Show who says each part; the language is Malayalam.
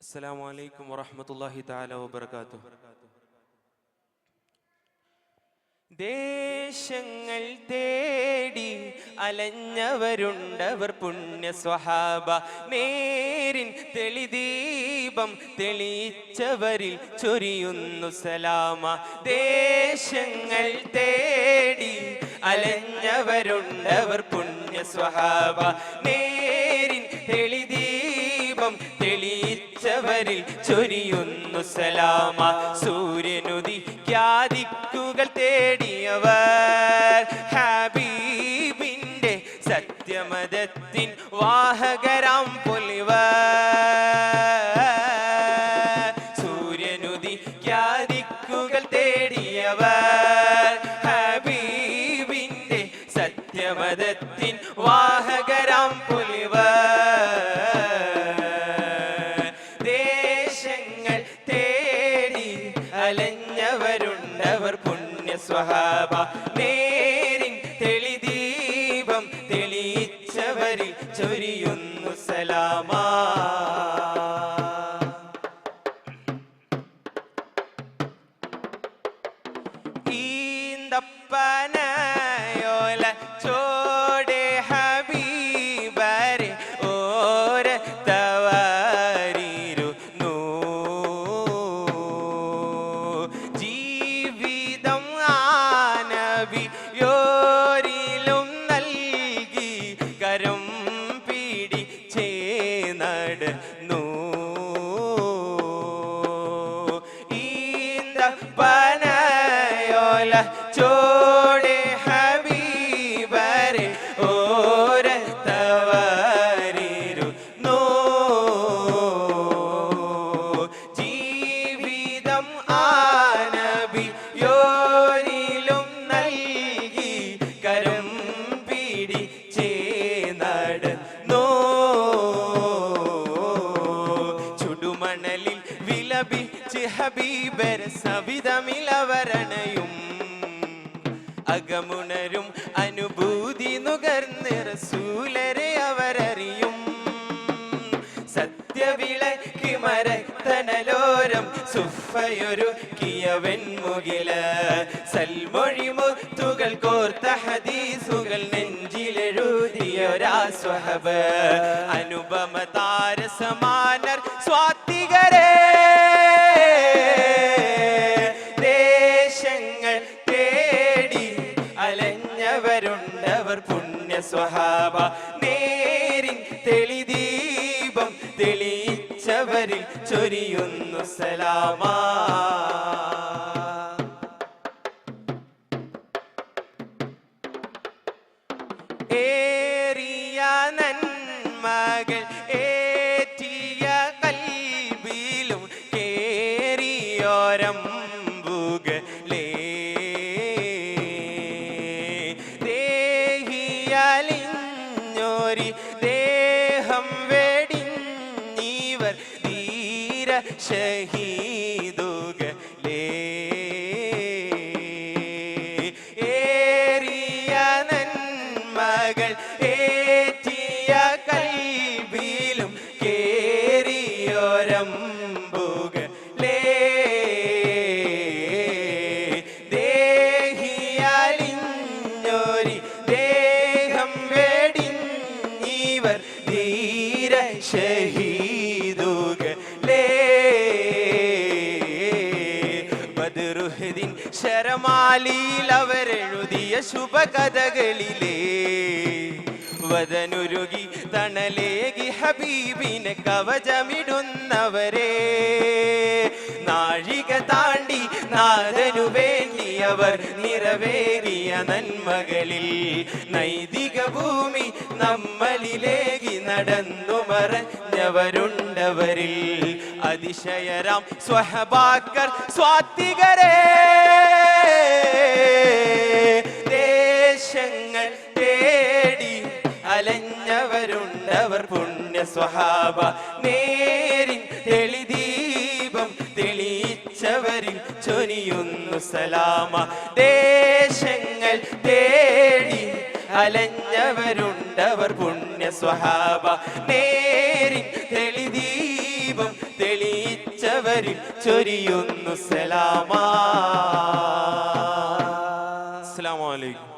Speaker 1: السلام عليكم ورحمة الله تعالى وبركاته ദേശങ്ങൾ തേടി അലഞ്ഞവരുണ്ടവർ പുണ്യ സ്വഹാബ നേരിൻ തെളിദീപം തെളിയിച്ചവരിൽ ചൊരിയുന്നു സലാമ ദേശങ്ങൾ തേടി അലഞ്ഞവരുണ്ടവർ പുണ്യ സ്വഹാബ നേരിൻ തെളിദീപം തെളിയിച്ചവരിൽ ചൊരിയുന്നു സലാമ. സൂര്യനുദിക്കാതിക്കുകൾ തേടിയവർ. ഹബീബിന്റെ സത്യമതത്തിൻ വാഹകരാം പൊലിവർ. സൂര്യനുദിക്കാതിക്കുകൾ തേടിയവർ. ഹബീബിന്റെ സത്യമതത്തിൻ വാഹകരാം പൊലിവർ. അലഞ്ഞവരുണ്ടവർ പുണ്യ സ്വഹാബ നേരിൻ തെളിദീപം തെളിയിച്ചവരിൽ ചൊരിയുന്നു സലാമാ. നടന്നു ചുടുമണലിൽ വിലപിച്ച് ഹബീബർ സവിതമിലവരണയും അകമുണരും അനുഭൂതി നുകർന്ന് റസൂലരെ അവരറിയും. സത്യവിളക്ക് മരത്തനലോരം സുഫയൊരു കിയവൻമുകില സൽമൊഴി മുത്തുകൾ കോർത്ത ഹദീസുകൾ നെഞ്ചിലെഴുതിയൊരാസ്വഹബ് അനുപമ അലഞ്ഞവരുണ്ടവർ പുണ്യ സ്വഹാബ നേരിൻ തെളിദീപം തെളിയിച്ചവരിൽ ചൊരിയുന്നു സലാമ. ഏറിയ നന്മകൾ ഏറ്റിയ ദേഹിയലിഞ്ഞോരി ദേഹം വെടിഞ്ഞീവർ ധീര ഷഹീദുകളേ ശരമാലിയിൽ അവരെഴുതിയ ശുഭകഥകളിലേ വദനുരുകി തണലേകി ഹബീബിനെ കവചമിടുന്നവരെ നാഴിക താണ്ടി നാദനു വേണ്ടിയവർ നിറവേറിയ നന്മകളിൽ നൈതിക ഭൂമി നമ്മളിലേകി നടന്നു മറഞ്ഞവരുണ്ടവരിൽ. അതിശയരാം സ്വഹബാക്കർ സ്വാത്തികരേ ദേശങ്ങൾ തേടി അലഞ്ഞവരുണ്ടവർ പുണ്യ സ്വഹാബ നേരിൻ തെളിദീപം തെളിയിച്ചവരിൽ ചൊരിയുന്നു സലാമ. ദേശങ്ങൾ തേടി അലഞ്ഞവരുണ്ടവർ പുണ്യ സ്വഹാബ നേരിൻ ഇനിയൊന്നു സലാമാ. അസ്സലാമു അലൈക്കും.